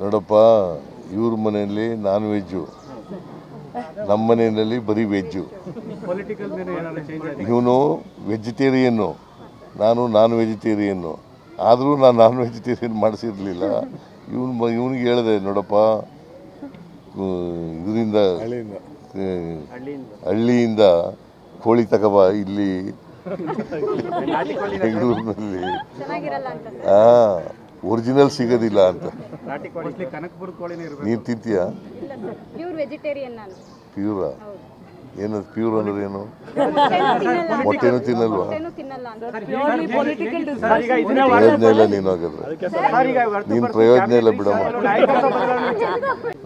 ನೋಡಪ್ಪ ಇವ್ರ ಮನೆಯಲ್ಲಿ ನಾನ್ ವೆಜ್ಜು. ನಮ್ಮ ಮನೆಯಲ್ಲಿ ಬರೀ ವೆಜ್ಜು. ಇವನು ವೆಜಿಟೇರಿಯನ್ನು ನಾನು ನಾನ್ ವೆಜಿಟೇರಿಯನ್ನು. ಆದರೂ ನಾನು ನಾನ್ ವೆಜಿಟೇರಿಯನ್ ಮಾಡಿಸಿರ್ಲಿಲ್ಲ. ಇವನು ಇವನಿಗೆ ಹೇಳಿದೆ ನೋಡಪ್ಪ ಇದರಿಂದ ಹಳ್ಳಿಯಿಂದ. ಹಳ್ಳಿಯಿಂದ ಕೋಳಿ ತಗೋಬ ಇಲ್ಲಿ. ಬೆಂಗಳೂರಿನಲ್ಲಿ. ಚೆನ್ನಾಗಿರಲ್ಲ ಅಂತ. ಸರ್ ಹಾಂ ಒರಿಜಿನಲ್ ಸಿಗೋದಿಲ್ಲ ಅಂತ. ನೀನು ತಿಂತೀಯ? ಇಲ್ಲ ಸರ್ ಪ್ಯೂರ್ ವೆಜಿಟೇರಿಯನ್ ನಾನು. ಪ್ಯೂರ ಹೌದು. ಏನದು ಪ್ಯೂರ್ ಅಂದ್ರೆ ಏನು? ಮೊಟ್ಟೆನೂ ತಿನ್ನಲ್ವಾ? ತಿನ್ನಲ್ಲ ಅಂತ. ಸರ್ ಈಗ ಇದನ್ನೇ ಪ್ರಯೋಜನ ಇಲ್ಲ ನೀನು ಹಾಗಾದ್ರೆ. ಸರ್ ಈಗ ಹೊರತು ನೀನು ಪ್ರಯೋಜನ ಇಲ್ಲ ಬಿಡಮ್ಮ.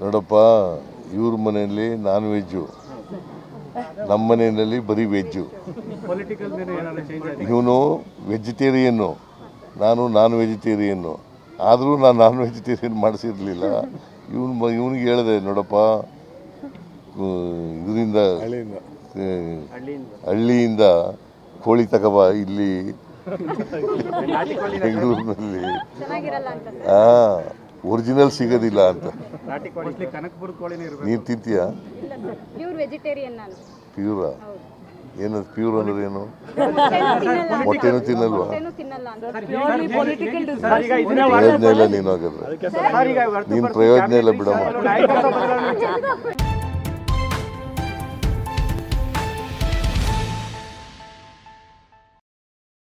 ನೋಡಪ್ಪ ಇವ್ರ ಮನೆಯಲ್ಲಿ ನಾನ್ ವೆಜ್ಜು. ನಮ್ಮ ಮನೆಯಲ್ಲಿ ಬರೀ ವೆಜ್ಜು. ಇವನು ವೆಜಿಟೇರಿಯನ್ನು ನಾನು ನಾನ್ ವೆಜಿಟೇರಿಯನ್ನು ಆದರೂ ನಾನು ನಾನ್ ವೆಜಿಟೇರಿಯನ್ ಮಾಡಿಸಿರ್ಲಿಲ್ಲ. ಇವನು ಇವನಿಗೆ ಹೇಳಿದೆ ನೋಡಪ್ಪ ಇದರಿಂದ ಹಳ್ಳಿಯಿಂದ. ಕೋಳಿ ತಗೋಬ ಇಲ್ಲಿ ಬೆಂಗಳೂರಿನಲ್ಲಿ. ಚೆನ್ನಾಗಿರಲ್ಲ ಅಂತ. ಸರ್ ಹಾಂ ಒರಿಜಿನಲ್ ಸಿಗೋದಿಲ್ಲ ಅಂತ. ನೀನು ತಿಂತೀಯ? ಇಲ್ಲ ಸರ್ ಪ್ಯೂರ್ ಏನದು ಪ್ಯೂರ್ ಅಂದ್ರೆ ಏನು? ಮೊಟ್ಟೆನೂ ತಿನ್ನಲ್ವಾ? ಪ್ರಯೋಜನ ಇಲ್ಲ ನೀನು ಹಾಗಾದ್ರೆ. ಸರ್ ಈಗ ಹೊರತು ನೀನು ಪ್ರಯೋಜನ ಇಲ್ಲ ಬಿಡಮ್ಮ.